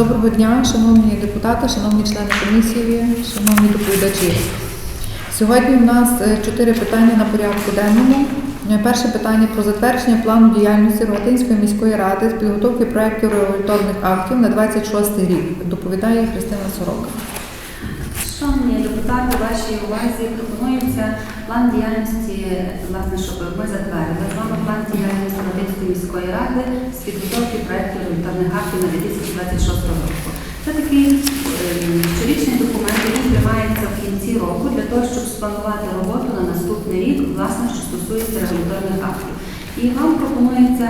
Доброго дня, шановні депутати, шановні члени комісії, шановні доповідачі. Сьогодні у нас е, чотири питання на порядку денному. Е, Перше питання про затвердження плану діяльності Рогатинської міської ради з підготовки проєктів регуляторних актів на 26 рік. Доповідає Христина Сорока. Шановні депутати, вашій увазі пропонується план діяльності, власне, щоб ми затвердили з вами план діяльності Родинської міської ради з підготовки проєктів регуляторних актів на 2026 року. Це такий е, щорічний документ, який приймається в кінці року для того, щоб спланувати роботу на наступний рік, власне, що стосується регуляторних актів. І вам пропонується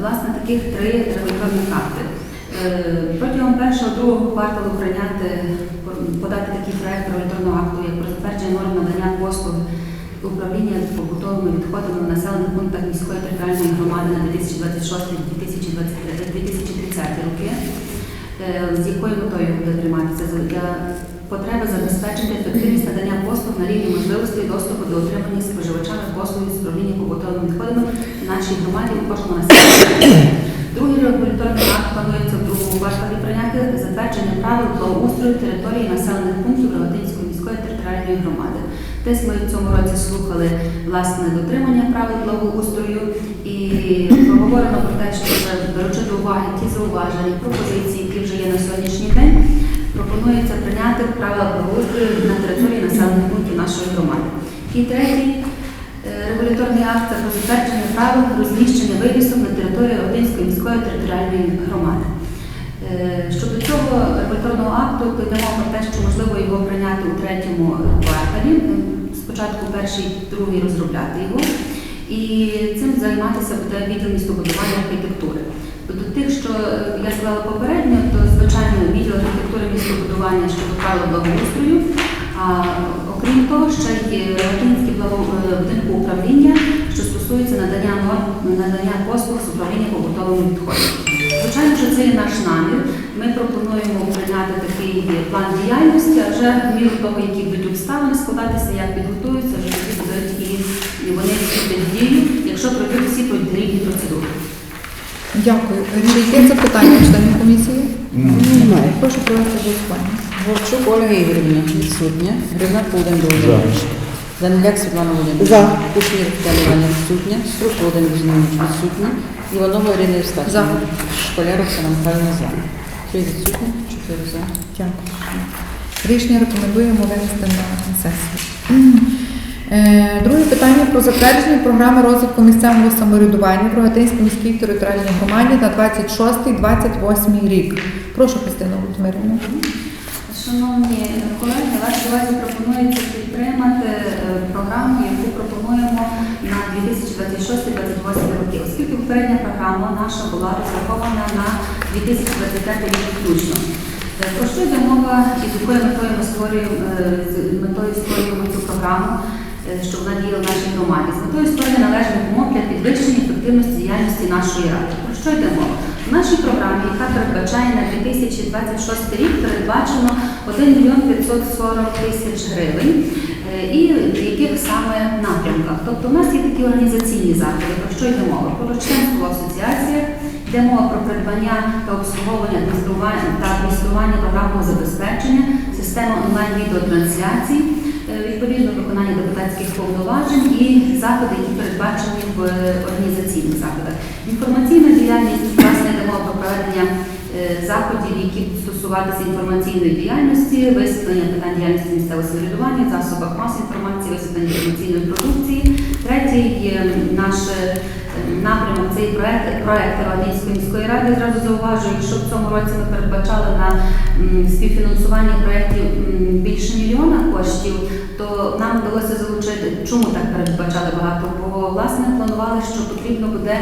власне таких три регуляторних акти. Е, Протягом першого другого кварталу прийняти подати такий проект регуляторного акту, як про затвердження норм надання послуг управління побутовими відходами в населених пунктах міської територіальної громади на 2026-2030 роки. Е, З якою метою буде прийматися для потреби забезпечити ефективність надання послуг на рівні можливостей доступу до отримання споживачами послуг з управління побутовими відходами в нашій громаді у кожному населеному пункті. Другий регуляторний акт планується в другому прийняти затвердження правил благоустрою території населених пунктів Рогатинської міської територіальної громади. Десь ми в цьому році слухали власне дотримання правил благоустрою і проговорено про те, що беручи до уваги ті зауваження, пропозиції, які вже є на сьогоднішній день, пропонується прийняти правила благоустрою на території населених пунктів нашої громади. І третій е, регуляторний акт це про затвердження правил розміщення вивісок на території Родинської міської територіальної громади. Е, Щодо цього регуляторного акту йдемо про те, що можливо його прийняти у третьому кварталі. Спочатку перший, другий розробляти його. І цим займатися буде відділ містобудування архітектури. До тих, що я сказала попередньо, то звичайно відділ архітектури містобудування щодо правил благоустрою. А окрім того, ще є Латинське будинку управління, що стосується надання норм надання послуг з управління побутовими відходами. Звичайно, що це є наш намір. Ми пропонуємо прийняти такий план діяльності, а вже в міру того, які будуть обставини складатися, як підготуються, вже тоді будуть і і вони вступлять в дію, якщо пройдуть всі потрібні процедури. Дякую. Чи є запитання членів комісії? Немає. Прошу провести голосування. Вовчук Ольга Ігорівна відсутня. Григнак Володимир Володимирович. Даниляк Світлана Володимирівна. За. Кушнір Тетяна Іванівна відсутня. Струк Володимир Зінович відсутня. Іванова Ірина Євстафівна. Школяр Оксана Михайлівна за. Три відсутні, чотири за. Дякую. Рішення рекомендуємо винести на сесію. Е, Друге питання про затвердження програми розвитку місцевого самоврядування в Рогатинській міській територіальній громаді на 26-28 рік. Прошу, Христина Володимирівна. Шановні колеги, вашій увазі пропонується підтримати е, програму, яку пропонуємо на 2026-2028 роки, оскільки попередня програма наша була розрахована на 2025 рік включно. Е, Про що йде мова і з якою метою ми створюємо е, метою створюємо цю програму, що щоб вона діяла в нашій громаді, з метою створення належних умов для підвищення ефективності діяльності нашої ради. Про що йде мова? В нашій програмі, яка передбачає на 2026 рік, передбачено 1 мільйон 540 тисяч гривень. Е, І в яких саме напрямках? Тобто у нас є такі організаційні заходи, про що йде мова? Про членство в йде мова про придбання та обслуговування та адміністрування програмного забезпечення, система онлайн-відеотрансляцій, е, відповідно виконання депутатських повноважень і заходи, які передбачені в е, організаційних заходах. Інформаційна діяльність про проведення заходів, які стосуватися інформаційної діяльності, висвітлення питань діяльності місцевого самоврядування, засобах мас інформації, висвітлення інформаційної продукції. Третій є наш е, напрямок цей проект проект Радянської міської ради. Зразу зауважую, що в цьому році ми передбачали на співфінансування проєктів більше мільйона коштів, то нам вдалося залучити. Чому так передбачали багато? Бо власне планували, що потрібно буде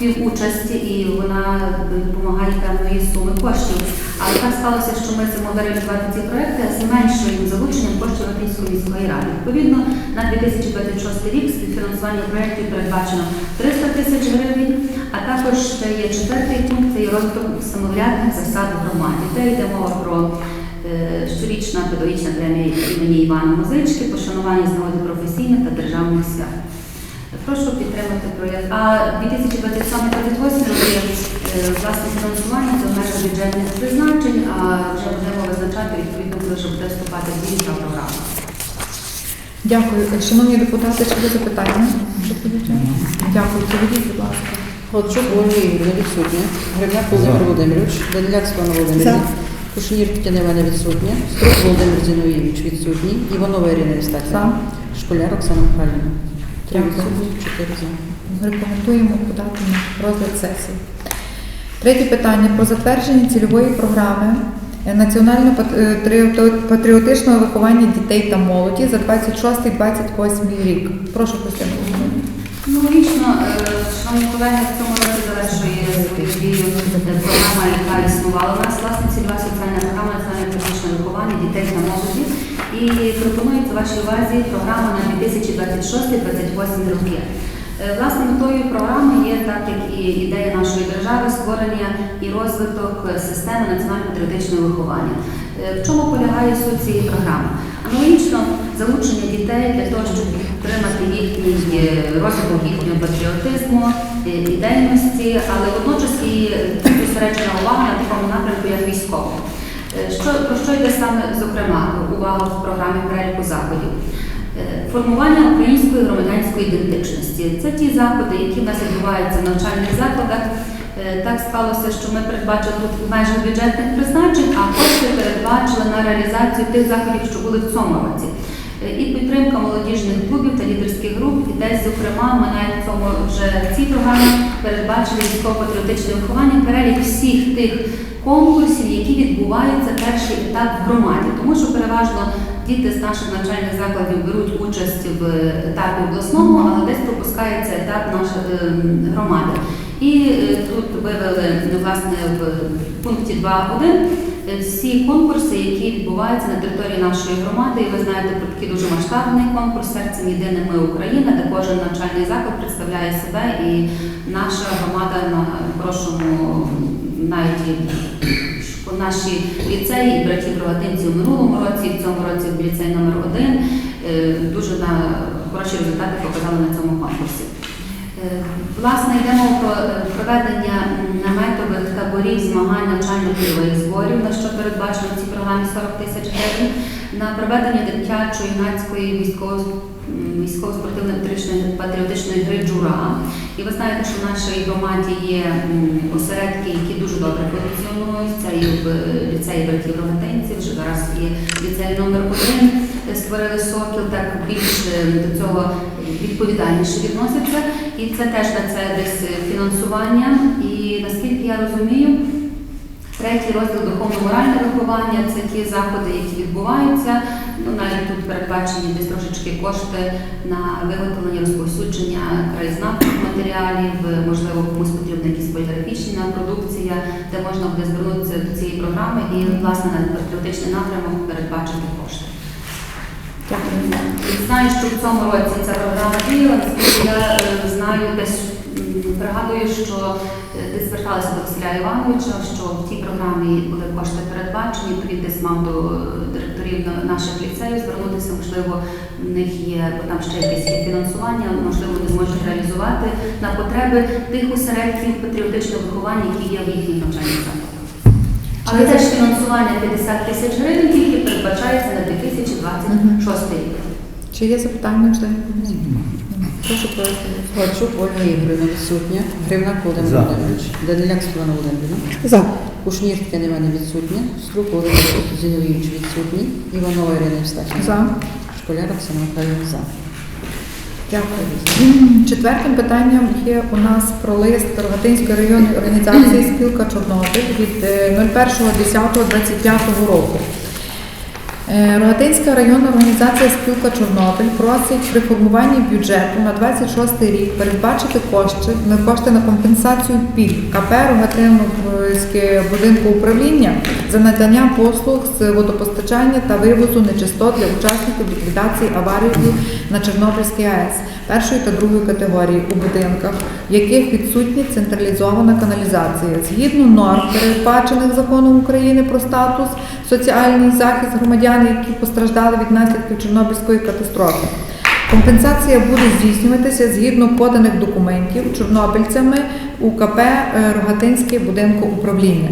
співучасті і вона допомагає певної суми коштів. Але так сталося, що ми це могли реалізувати ці проекти з меншим залученням коштів Радянської міської ради. Відповідно, на 2026 рік співфінансування проєктів передбачено 300 тисяч гривень, а також є четвертий пункт це є розвиток самоврядних засад в громаді. Де йде мова про е, щорічна педагогічна премія імені Івана Музички, пошанування з нагоди професійних та державних свят. Прошу підтримати проєкт. А 2027-2028 роки Власне фінансування це в межах бюджетних призначень, а вже будемо визначати відповідно, вже буде вступати в дію програма. Дякую. Шановні депутати, чи є запитання? Дякую. Проведіть, будь ласка. Гладчук Ольга Ігорівна відсутня. Грибняк Володимир Володимирович. Даниляк Світлана Володимирівна. Кушнір Тетяна Івана відсутня. Струк Володимир Зіновійович відсутній. Іванова Ірина Євстафівна. Школяр Оксана Михайлівна. Три Дякую. відсутні, чотири за. Рекомендуємо подати на розгляд сесії. Третє питання про затвердження цільової програми е, національно-патріотичного виховання дітей та молоді за 26-28 рік. Прошу Костянтин. Володимирович. Ну, логічно, е, шановні колеги, в цьому році завершує е, програма, яка існувала у нас, власне, цільова соціальна програма національне політичне виховання дітей та молоді. І пропонується вашій увазі програма на 2026-2028 роки. Е, Власне, метою програми є, так як і ідея нашої держави, створення і розвиток системи національно-патріотичного виховання. Е, В чому полягає суть цієї програми? Аналогічно залучення дітей для того, щоб підтримати їхній е, розвиток їхнього патріотизму, ідейності, але водночас і зосереджена увага на такому напрямку, як військово. Що, про що йде саме, зокрема, увага в програмі переліку заходів? Е, Формування української громадянської ідентичності. Це ті заходи, які в нас відбуваються в навчальних закладах. Е, Так склалося, що ми передбачили в межах бюджетних призначень, а кошти передбачили на реалізацію тих заходів, що були в цьому році. Е, І підтримка молодіжних клубів та лідерських груп. І десь, зокрема, ми навіть в цьому вже в цій програмі передбачили військово-патріотичне виховання, перелік всіх тих конкурсів, які відбуваються перший етап в громаді, тому що переважно діти з наших навчальних закладів беруть участь в етапі обласному, але десь пропускається етап нашої е, громади. І е, тут вивели власне в пункті 2.1 е, всі конкурси, які відбуваються на території нашої громади. І ви знаєте про такий дуже масштабний конкурс серцем єдине ми Україна, де кожен навчальний заклад представляє себе, і наша громада на хорошому навіть наші ліцеї і братів рогатинців в минулому році, і в цьому році в ліцей номер 1 е, дуже на хороші результати показали на цьому конкурсі. Е, Власне, йдемо про е, проведення наметових таборів змагань навчально-польових зборів, на що передбачено в цій програмі 40 тисяч гривень, на проведення дитячої юнацької військово- м, військово-спортивної патріотичної гри Джура. І ви знаєте, що в нашій громаді є осередки, які дуже добре позиціонують. Це і в ліцеї братів Рогатинців, вже зараз є ліцей номер 1 створили сокіл, так більш е, до цього відповідальніше відносяться. І це теж на це десь фінансування. І наскільки я розумію, третій розділ духовно-моральне виховання це ті заходи, які відбуваються. Ну, навіть тут передбачені десь трошечки кошти на виготовлення розповсюдження краєзнавчих матеріалів, можливо, комусь потрібна якісь поліграфічна продукція, де можна буде звернутися до цієї програми і, власне, на патріотичний напрямок передбачити кошти. Дякую. Знаю, що в цьому році ця програма діяла, я е, знаю, десь пригадую, що е, десь зверталася до Василя Івановича, що в тій програмі були кошти передбачені, то він десь мав до директорів наших ліцеїв звернутися, можливо, в них є, бо там ще якесь є фінансування, можливо, вони зможуть реалізувати на потреби тих осередків патріотичного виховання, які є в їхніх навчальних закладах. Але теж фінансування 50 тисяч гривень тільки передбачається на 2026 рік. Чи є запитання комісії? Прошу провести. Гладчук Ольга Ігорівна відсутня. Гривнак Володимир За. Володимирович. Даниляк Світлана Володимирівна. За. Кушнір Тетяна відсутня. Струк Володимир Зіновійович відсутній. Іванова Ірина Євстафівна. За. Школяр Оксана Михайлівна за. Дякую. Четвертим питанням є у нас про лист Рогатинської районної організації Спілка Чорнобиль від е, 01.10.25 року. Е, Рогатинська районна організація Спілка Чорнобиль просить при формуванні бюджету на 26 рік передбачити кошти на кошти на компенсацію пільг КП Рогатинське будинку управління за надання послуг з водопостачання та вивозу нечистот для учасників ліквідації аварії на Чорнобильській АЕС першої та другої категорії у будинках, в яких відсутня централізована каналізація. Згідно норм, передбачених законом України про статус соціальний захист громадян, які постраждали від наслідків Чорнобильської катастрофи. Компенсація буде здійснюватися згідно поданих документів чорнобильцями УКП е, Рогатинське будинку управління.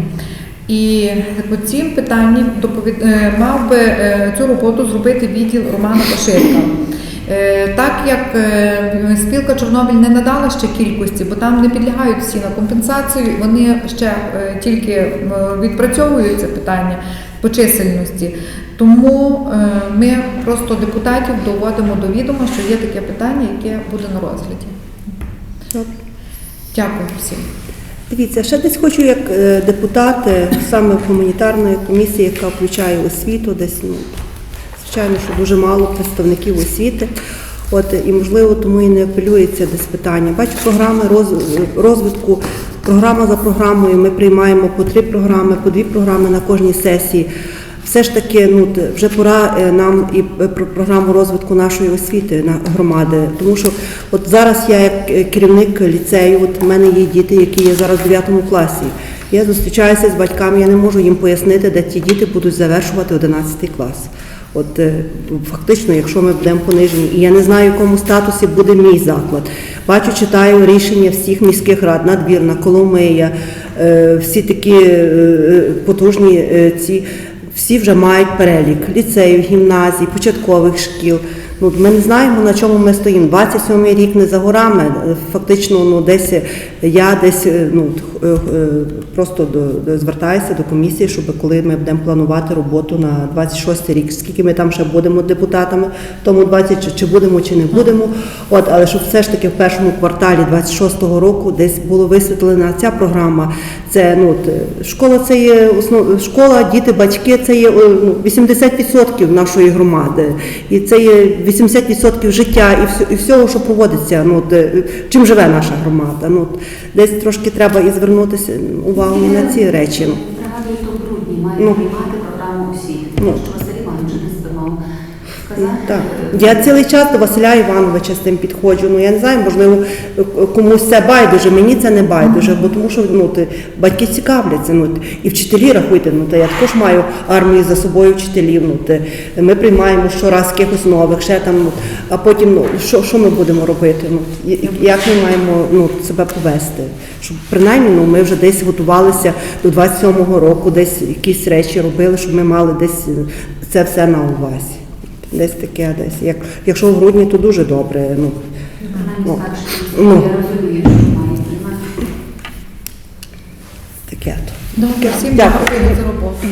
І по цим питанням доповід... е, мав би е, цю роботу зробити відділ Романа Паширка. Е, Так як спілка Чорнобиль не надала ще кількості, бо там не підлягають всі на компенсацію, вони ще тільки відпрацьовують це питання по чисельності. Тому е, ми просто депутатів доводимо до відома, що є таке питання, яке буде на розгляді. Дякую всім. Дивіться, ще десь хочу як е, депутати саме гуманітарної комісії, яка включає освіту, десь ну, звичайно, що дуже мало представників освіти. От і можливо тому і не апелюється десь питання. Бачу програми роз- розвитку. Програма за програмою. Ми приймаємо по три програми, по дві програми на кожній сесії. Все ж таки, ну вже пора е, нам і е, про програму розвитку нашої освіти на громади. Тому що от зараз я як е, керівник ліцею, от в мене є діти, які є зараз в 9 класі. Я зустрічаюся з батьками, я не можу їм пояснити, де ті діти будуть завершувати 11 клас. От фактично, якщо ми будемо понижені, і я не знаю, в якому статусі буде мій заклад. Бачу, читаю рішення всіх міських рад, надвірна, Коломия, всі такі потужні ці. Всі вже мають перелік ліцеїв, гімназій, початкових шкіл. Ну, ми не знаємо, на чому ми стоїмо. 27-й рік не за горами. Фактично, ну десь я десь е, ну е, е, просто до, звертаюся до комісії, щоб коли ми будемо планувати роботу на 26 рік, скільки ми там ще будемо депутатами, тому 20, чи, чи будемо, чи не будемо. От, але щоб все ж таки в першому кварталі 26-го року десь було висвітлена ця програма. Це ну школа, це є основ... школа, діти, батьки, це є ну, 80% нашої громади, і це є 80% життя і всього, що проводиться. Ну от, е, чим живе наша громада. Ну десь трошки треба і звернутися увагу на ці речі. ну. Пригадую, то в грудні має Ну. приймати програму освіти. Ну. Так. Е, Я цілий час до Василя Івановича з цим підходжу. Ну я не знаю, можливо, комусь це байдуже, мені це не байдуже, бо тому що ну, ти, батьки цікавляться. Ну, і вчителі рахуйте, ну, та я також маю армію за собою вчителів. Ну, ти, ми приймаємо щораз якихось нових, ще там, ну, а потім ну, що, що ми будемо робити? Ну, як ми маємо ну, себе повести? Щоб принаймні ну, ми вже десь готувалися до 27-го року, десь якісь речі робили, щоб ми мали десь це все на увазі. Десь таке, десь. Як, якщо в грудні, то дуже добре. Ну, Ну. Ну. я розумію, що має приймати. таке. то. Добре, всім Дякую. дякую за роботу.